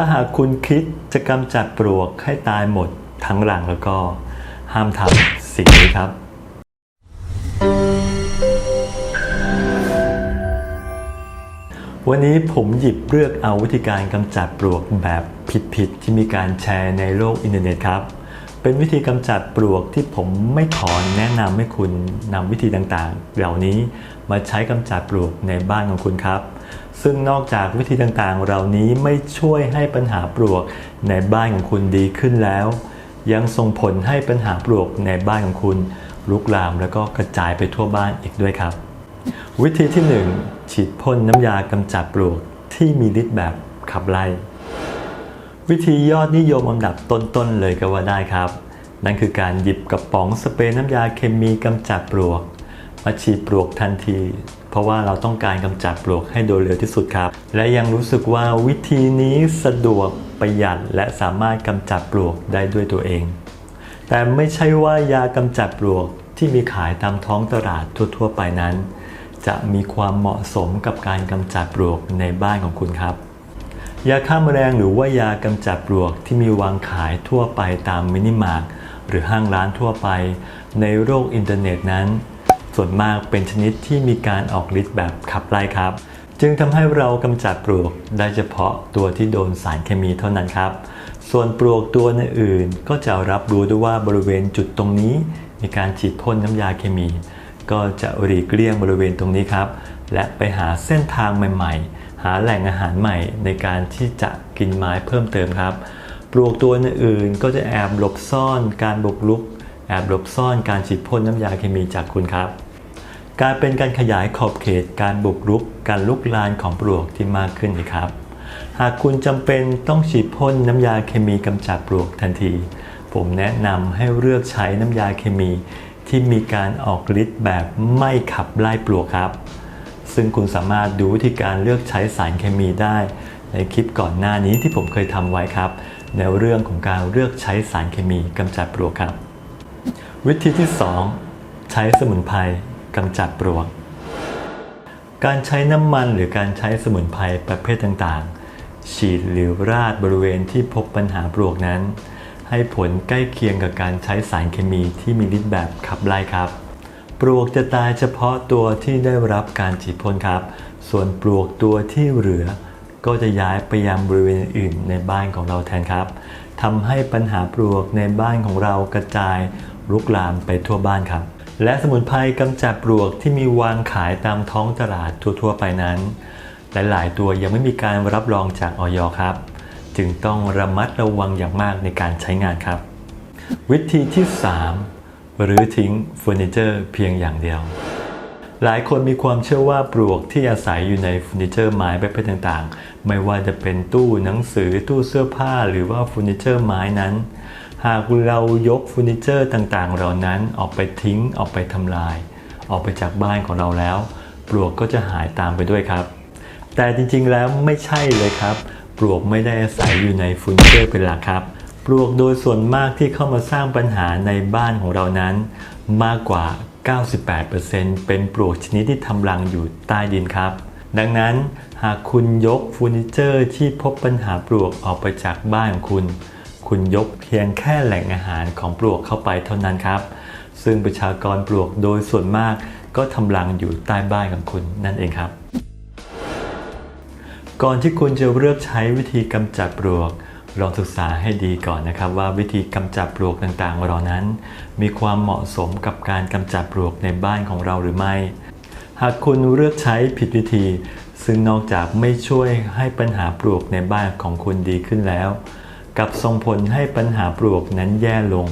ถ้าหากคุณคิดจะกำจัดปลวกให้ตายหมดทั้งหลังแล้วก็ห้ามทำสิ่งนี้ครับ วันนี้ผมหยิบเลือกเอาวิธีการกำจัดปลวกแบบผิดๆที่มีการแชร์ในโลกอินเทอร์เน็ตครับ เป็นวิธีกำจัดปลวกที่ผมไม่ขอแนะนำให้คุณนำวิธีต่างๆ เหล่านี้มาใช้กำจัดปลวกในบ้านของคุณครับ ซึ่งนอกจากวิธีต่างๆ เหล่านี้ไม่ช่วยให้ปัญหาปลวกในบ้านของคุณดีขึ้นแล้ว ยังส่งผลให้ปัญหาปลวกในบ้านของคุณลุกลามแล้วก็กระจายไปทั่วบ้านอีกด้วยครับ วิธีที่ 1 ฉีดพ่นน้ำยากำจัดปลวกที่มีฤทธิ์แบบขับไล่ วิธียอดนิยมอันดับต้นๆเลยก็ว่าได้ครับ นั่นคือการหยิบกระป๋องสเปรย์น้ำยาเคมีกำจัดปลวก มาฉีดปลวกทันที เพราะว่าเราต้องการกำจัดปลวกให้โดยเร็วที่สุดครับ และยังรู้สึกว่าวิธีนี้สะดวกประหยัดและสามารถกำจัดปลวกได้ด้วยตัวเอง แต่ไม่ใช่ว่ายากำจัดปลวกที่มีขายตามท้องตลาดทั่วๆ ไปนั้น จะมีความเหมาะสมกับการกำจัดปลวกในบ้านของคุณครับ ยาฆ่าแมลงหรือว่ายากำจัดปลวกที่มีวางขายทั่วไปตามมินิมาร์ทหรือห้างร้านทั่วไป ในโลกอินเทอร์เน็ตนั้น ส่วนมากเป็นชนิดที่มีการออกฤทธิ์แบบขับไล่ครับ จึงทำให้เรากำจัดปลวกได้เฉพาะตัวที่โดนสารเคมีเท่านั้นครับ ส่วนปลวกตัวอื่นก็จะรับรู้ด้วยว่าบริเวณจุดตรงนี้ มีการฉีดพ่นน้ำยาเคมี ก็จะหลีกเลี่ยงบริเวณตรงนี้ครับ และไปหาเส้นทางใหม่ๆ หาแหล่งอาหารใหม่ในการที่จะกินไม้เพิ่มเติมครับ ปลวกตัวอื่นก็จะแอบหลบซ่อนการบุกรุก แอบหลบซ่อนการฉีดพ่นน้ำยาเคมีจากคุณครับ การเป็นการขยายขอบเขตการบุกรุก การลุกลานของปลวกที่มากขึ้นนะครับ หากคุณจำเป็นต้องฉีดพ่นน้ำยาเคมีกำจัดปลวกทันที ผมแนะนำให้เลือกใช้น้ำยาเคมีที่มีการออกฤทธิ์แบบไม่ขับไล่ปลวกครับ ซึ่งคุณสามารถดูวิธีการเลือกใช้สารเคมีได้ ในคลิปก่อนหน้านี้ที่ผมเคยทำไว้ครับ ในเรื่องของการเลือกใช้สารเคมีกำจัดปลวกครับ วิธีที่ 2 ใช้สมุนไพรกำจัดปลวก การใช้น้ำมันหรือการใช้สมุนไพรประเภทต่างๆ ฉีดหรือราดบริเวณที่พบปัญหาปลวกนั้น ให้ผลใกล้เคียงกับการใช้สารเคมีที่มีฤทธิ์แบบขับไล่ครับ ปลวกจะตายเฉพาะตัวที่ได้รับการฉีดพ่นครับ ส่วนปลวกตัวที่เหลือ ก็จะย้ายไปยังบริเวณอื่นในบ้านของเราแทนครับทำให้ปัญหาปลวกในบ้านของเรากระจายลุกลามไปทั่วบ้านครับ และสมุนไพรกำจัดปลวกที่มีวางขายตามท้องตลาดทั่วๆ ไปนั้นหลายๆตัวยังไม่มีการรับรองจากออยครับ จึงต้องระมัดระวังอย่างมากในการใช้งานครับ วิธีที่ 3 หรือทิ้งเฟอร์นิเจอร์เพียงอย่างเดียว หลายคนมีความเชื่อว่าปลวกที่อาศัยอยู่ในเฟอร์นิเจอร์ไม้ประเภทต่างๆ ไม่ว่าจะเป็นตู้หนังสือตู้เสื้อผ้าหรือว่าเฟอร์นิเจอร์ไม้นั้น หากเรายกเฟอร์นิเจอร์ต่างๆ เหล่านั้นออกไปทิ้งออกไปทำลาย ออกไปจากบ้านของเราแล้ว ปลวกก็จะหายตามไปด้วยครับ แต่จริงๆแล้วไม่ใช่เลยครับ ปลวกไม่ได้อาศัยอยู่ในเฟอร์นิเจอร์เป็นหลักครับ ปลวกโดยส่วนมากที่เข้ามาสร้างปัญหาในบ้านของเรานั้น มากกว่า 98%เป็นปลวกชนิดที่ทำรังอยู่ใต้ดินครับ ดังนั้นหากคุณยกเฟอร์นิเจอร์ที่พบปัญหาปลวกออกไปจากบ้านของคุณ คุณยกเพียงแค่แหล่งอาหารของปลวกเข้าไปเท่านั้นครับ ซึ่งประชากรปลวกโดยส่วนมากก็ทำรังอยู่ใต้บ้านของคุณนั่นเองครับ ก่อนที่คุณจะเลือกใช้วิธีกำจัดปลวก ลองศึกษาให้ดีก่อนนะครับ ว่าวิธีกำจัดปลวกต่างๆเหล่านั้น มีความเหมาะสมกับการกำจัดปลวกในบ้านของเราหรือไม่ หากคุณเลือกใช้ผิดวิธี ซึ่งนอกจากไม่ช่วยให้ปัญหาปลวกในบ้านของคุณดีขึ้นแล้วกับส่งผลให้ปัญหาปลวกนั้นแย่ลง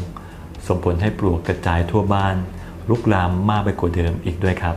ส่งผลให้ปลวกกระจายทั่วบ้านลุกลามมากไปกว่าเดิมอีกด้วยครับ